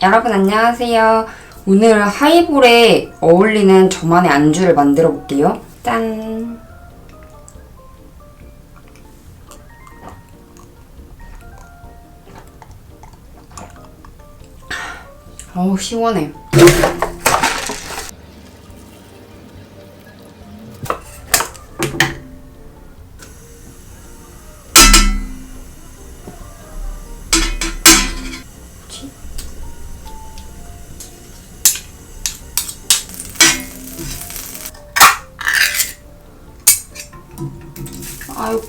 여러분 안녕하세요. 오늘 하이볼에 어울리는 저만의 안주를 만들어 볼게요. 짠. 어우 시원해. 아이고.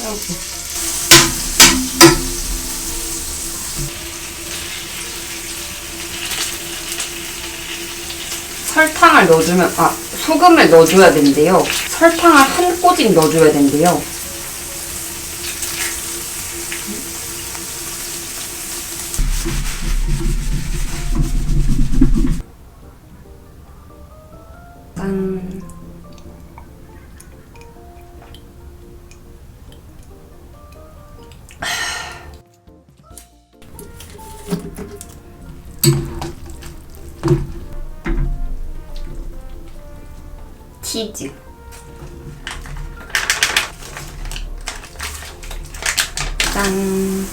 아이고. 설탕을 넣어주면, 아, 소금을 넣어줘야 된대요. 설탕을 한 꼬집 넣어줘야 된대요. 짠. 치즈. 짠.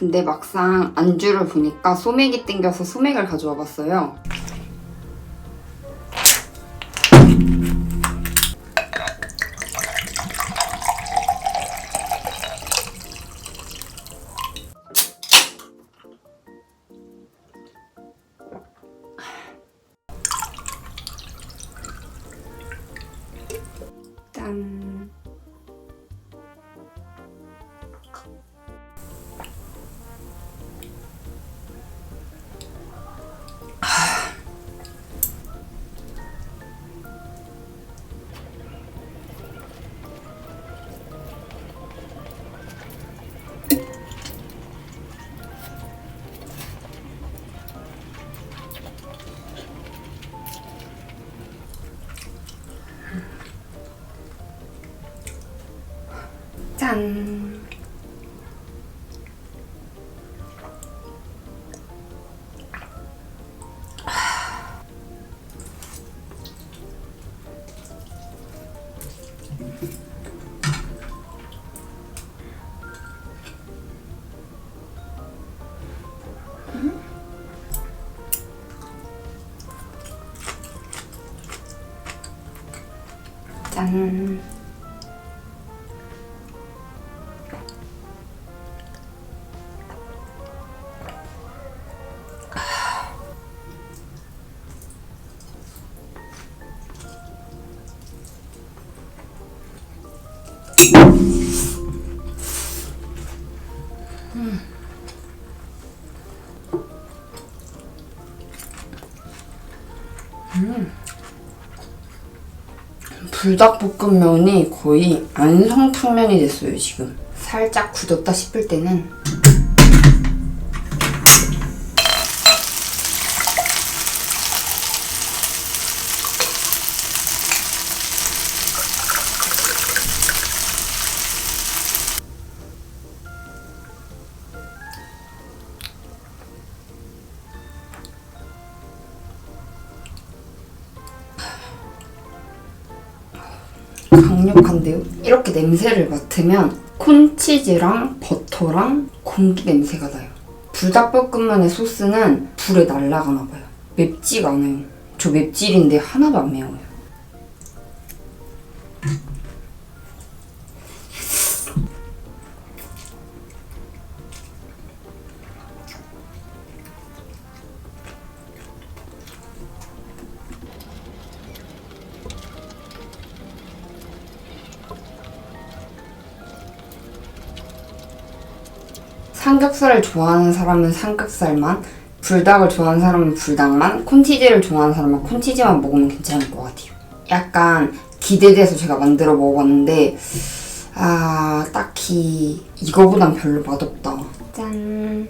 근데 막상 안주를 보니까 소맥이 땡겨서 소맥을 가져와 봤어요. 짠. 짠. 짠. 불닭볶음면이 거의 안성탕면이 됐어요, 지금. 살짝 굳었다 싶을 때는 강력한데요? 이렇게 냄새를 맡으면 콘치즈랑 버터랑 공기 냄새가 나요. 불닭볶음면의 소스는 불에 날아가나 봐요. 맵지가 않아요. 저 맵찔인데 하나도 안 매워요. 삼겹살을 좋아하는 사람은 삼겹살만, 불닭을 좋아하는 사람은 불닭만, 콘치즈를 좋아하는 사람은 콘치즈만 먹으면 괜찮을 것 같아요. 약간 기대돼서 제가 만들어 먹어봤는데, 아, 딱히 이거보단 별로 맛없다. 짠. 짠.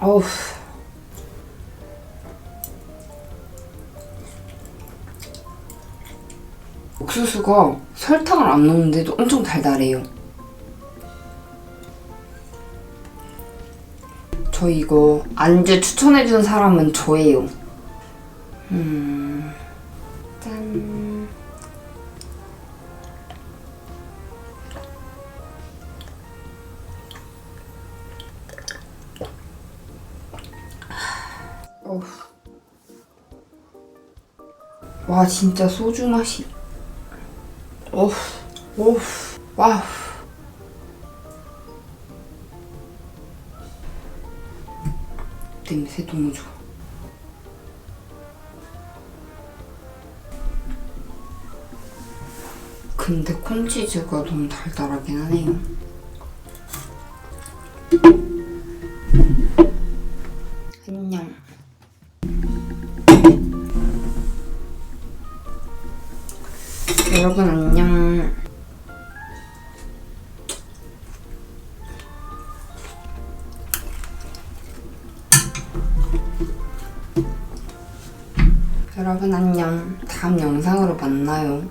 어우. 옥수수가 설탕을 안 넣는데도 엄청 달달해요. 저 이거 안주 추천해준 사람은 저예요. 음, 짠. 와 진짜 소주 맛이. 어후, 어후, 와우. 냄새 너무 좋아. 근데 콘치즈가 너무 달달하긴 하네요. 안녕. 여러분 안녕. 여러분 안녕. 다음 영상으로 만나요.